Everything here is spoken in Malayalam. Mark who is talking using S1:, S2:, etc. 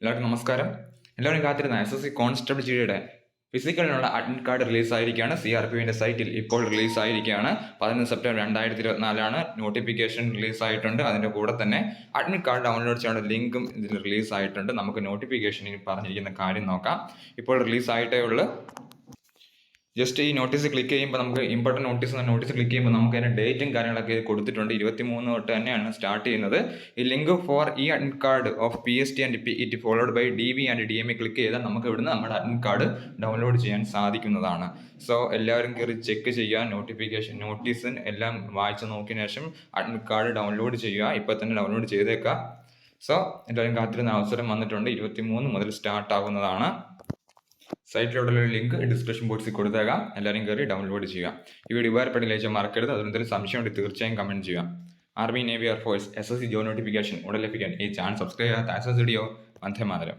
S1: എല്ലാവർക്കും നമസ്കാരം. എല്ലാവരും കാത്തിരുന്ന എസ് എസ് സി കോൺസ്റ്റബിൾ ജിയുടെ ഫിസിക്കലിനുള്ള അഡ്മിറ്റ് കാർഡ് റിലീസ് ആയിരിക്കുകയാണ്. സി ആർ പി വിന്റെ സൈറ്റിൽ ഇപ്പോൾ റിലീസ് ആയിരിക്കുകയാണ്. പതിനൊന്ന് സെപ്റ്റംബർ രണ്ടായിരത്തി ഇരുപത്തിനാലാണ് നോട്ടിഫിക്കേഷൻ റിലീസ് ആയിട്ടുണ്ട്. അതിന്റെ കൂടെ തന്നെ അഡ്മിറ്റ് കാർഡ് ഡൗൺലോഡ് ചെയ്യാനുള്ള ലിങ്കും ഇതിൽ റിലീസ് ആയിട്ടുണ്ട്. നമുക്ക് നോട്ടിഫിക്കേഷനിൽ പറഞ്ഞിരിക്കുന്ന കാര്യം നോക്കാം. ഇപ്പോൾ റിലീസ് ആയിട്ടേ ഉള്ളൂ. ജസ്റ്റ് ഈ നോട്ടീസ് ക്ലിക്ക് ചെയ്യുമ്പോൾ നമുക്ക് ഇമ്പോർട്ടന്റ് നോട്ടീസ് എന്ന നോട്ടീസ് ക്ലിക്ക് ചെയ്യുമ്പോൾ നമുക്ക് അതിന്റെ ഡേറ്റും കാര്യങ്ങളൊക്കെ കൊടുത്തിട്ടുണ്ട്. ഇരുപത്തി മൂന്ന് തൊട്ട് തന്നെയാണ് സ്റ്റാർട്ട് ചെയ്യുന്നത്. ഈ ലിങ്ക് ഫോർ ഈ admit card of P S T and P it followed by D V and D M A click ചെയ്താൽ നമുക്ക് ഇവിടുന്ന് നമ്മുടെ അഡ്മിറ്റ് കാർഡ് ഡൗൺലോഡ് ചെയ്യാൻ സാധിക്കുന്നതാണ്. സോ എല്ലാവരും കയറി ചെക്ക് ചെയ്യുക. നോട്ടിഫിക്കേഷൻ നോട്ടീസും എല്ലാം വായിച്ച് നോക്കിയതിന് ശേഷം അഡ്മിറ്റ് കാർഡ് ഡൗൺലോഡ് ചെയ്യുക. ഇപ്പോൾ തന്നെ ഡൗൺലോഡ് ചെയ്തേക്കുക. സോ എല്ലാവരും കാത്തിരുന്ന അവസരം വന്നിട്ടുണ്ട്. ഇരുപത്തി മൂന്ന് മുതൽ സ്റ്റാർട്ട് ആവുന്നതാണ്. സൈറ്റിലോട്ടുള്ള ലിങ്ക് ഡിസ്ക്രിപ്ഷൻ ബോക്സിൽ കൊടുത്തേക്കാം. എല്ലാവരും കയറി ഡൗൺലോഡ് ചെയ്യുക. ഈ വീഡിയോ ഉപകാരപ്പെട്ടില്ല വെച്ചാൽ മറക്കരുത് സംശയം ഉണ്ട് തീർച്ചയായും കമന്റ് ചെയ്യുക. Army navy air force S S C job notification ഉടൻ ലഭിക്കാൻ ഈ ചാനൽ സബ്സ്ക്രൈബ് ചെയ്യാത്ത എസ് വീഡിയോ വന്ദേ മാതരം.